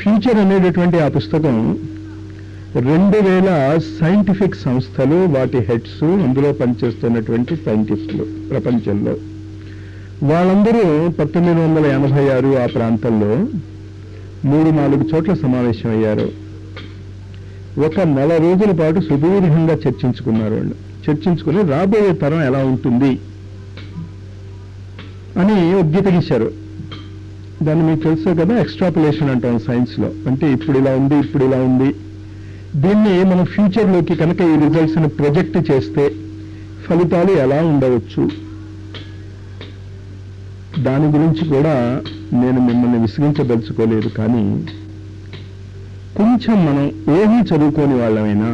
Future అనేటటువంటి ఆ పుస్తకం రెండు వేల సైంటిఫిక్ సంస్థలు వాటి హెడ్స్ అందులో పనిచేస్తున్నటువంటి సైంటిస్టులు ప్రపంచంలో. వాళ్ళందరూ పంతొమ్మిది వందల ఎనభై ఆరు ఆ ప్రాంతంలో మూడు నాలుగు చోట్ల సమావేశమయ్యారు. ఒక నెల రోజుల పాటు సుదీర్ఘంగా చర్చించుకున్నారు వాళ్ళు. చర్చించుకుని రాబోయే తరం ఎలా ఉంటుంది అని ఉద్గీత గీశారు దాన్ని మీకు తెలుసు కదా ఎక్స్ట్రాపులేషన్ అంటాం సైన్స్లో అంటే ఇప్పుడు ఇలా ఉంది ఇప్పుడు ఇలా ఉంది. దీన్ని మనం ఫ్యూచర్లోకి కనుక ఈ రిజల్ట్స్ని ప్రొజెక్ట్ చేస్తే ఫలితాలు ఎలా ఉండవచ్చు? దాని గురించి కూడా నేను మిమ్మల్ని విసిగించదలుచుకోలేదు కానీ కొంచెం మనం ఏమీ చదువుకోని వాళ్ళమైనా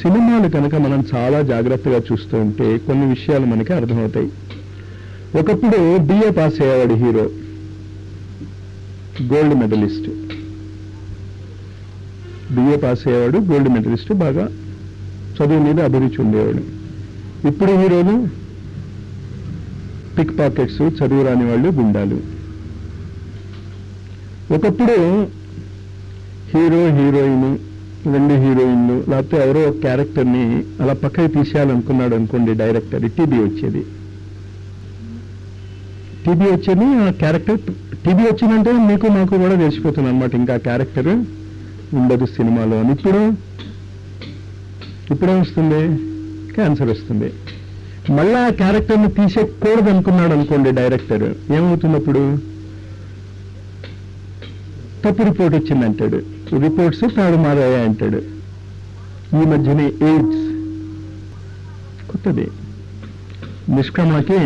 సినిమాలు కనుక మనం చాలా జాగ్రత్తగా చూస్తూ ఉంటే కొన్ని విషయాలు మనకి అర్థమవుతాయి. ఒకప్పుడు B A pass అయ్యేవాడు hero. Gold medallist. B A pass అయ్యేవాడు gold medallist బాగా చదువు మీద అభిరుచి ఉండేవాడు. ఇప్పుడు హీరోలు పిక్ పాకెట్స్ చదువు రాని వాళ్ళు గుండాలు. ఒకప్పుడు హీరో హీరోయిన్ రెండు హీరోయిన్లు లేకపోతే ఎవరో ఒక క్యారెక్టర్ని అలా పక్కకి తీసేయాలనుకున్నాడు అనుకోండి డైరెక్టర్ టీబీ వచ్చేది. టీబీ వచ్చేది ఆ క్యారెక్టర్ టీబీ వచ్చిందంటే మీకు మాకు కూడా తెలిసిపోతుంది అనమాట ఇంకా క్యారెక్టర్ ఉండదు సినిమాలో అని ఇప్పుడు ఇప్పుడే వస్తుంది? క్యాన్సర్ వస్తుంది. మళ్ళా ఆ క్యారెక్టర్ని తీసేయకూడదు అనుకున్నాడు అనుకోండి డైరెక్టర్ ఏమవుతుంది అప్పుడు? తప్పు రిపోర్ట్ వచ్చిందంటాడు. రిపోర్ట్స్ తాడుమారాయా అంటాడు. ఈ మధ్యనే ఎయిడ్స్ కొత్తది. నిష్క్రమణకి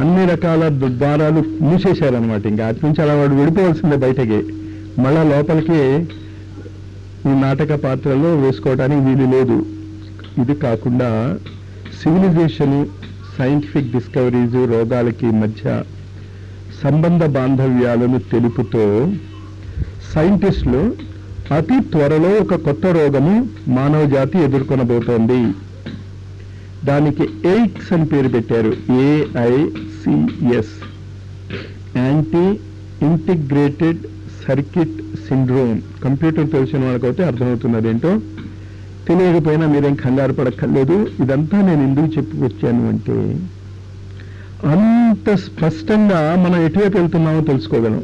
అన్ని రకాల ద్వారాలు మూసేశారనమాట ఇంకా అటు నుంచి అలా వాడు విడిపోవాల్సిందే బయటకి. మళ్ళా లోపలికి ఈ నాటక పాత్రలో వేసుకోవడానికి వీలు లేదు. ఇది కాకుండా సివిలైజేషన్ సైంటిఫిక్ డిస్కవరీస్ రోగాలకి మధ్య సంబంధ బాంధవ్యాలను తెలుపుతో సైంటిస్టులు అతి త్వరలో ఒక కొత్త రోగము మానవ జాతి ఎదుర్కొనబోతోంది. దానికి ఎయిక్స్ అని పేరు పెట్టారు. A I C S anti integrated circuit syndrome computer తెలిసిన వాళ్ళకైతే అర్థమవుతుంది అదేంటో తెలియకపోయినా మీరేం కంగారు పడక్కర్లేదు. ఇదంతా నేను ఎందుకు చెప్పుకొచ్చాను అంటే అంత స్పష్టంగా మనం ఎటువైపు వెళ్తున్నామో తెలుసుకోగలం.